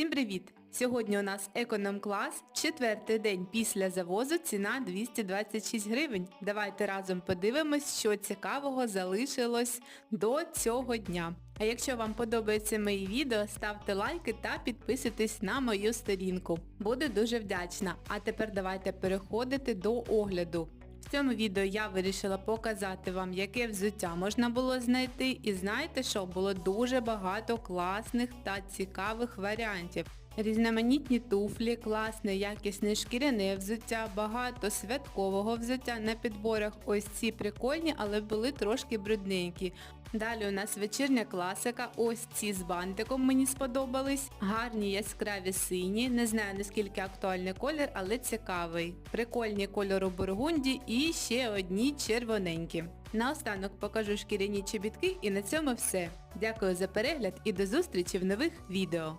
Всім привіт! Сьогодні у нас економ-клас, четвертий день після завозу, ціна 226 гривень. Давайте разом подивимось, що цікавого залишилось до цього дня. А якщо вам подобаються мої відео, ставте лайки та підписуйтесь на мою сторінку. Буду дуже вдячна. А тепер давайте переходити до огляду. В цьому відео я вирішила показати вам, яке взуття можна було знайти. І знаєте що, було дуже багато класних та цікавих варіантів. Різноманітні туфлі, класне, якісне шкіряне взуття, багато святкового взуття на підборах. Ось ці прикольні, але були трошки брудненькі. Далі у нас вечірня класика, ось ці з бантиком мені сподобались. Гарні яскраві сині, не знаю наскільки актуальний колір, але цікавий. Прикольні кольору бургунді і ще одні червоненькі. Наостанок покажу шкіряні чобітки і на цьому все. Дякую за перегляд і до зустрічі в нових відео.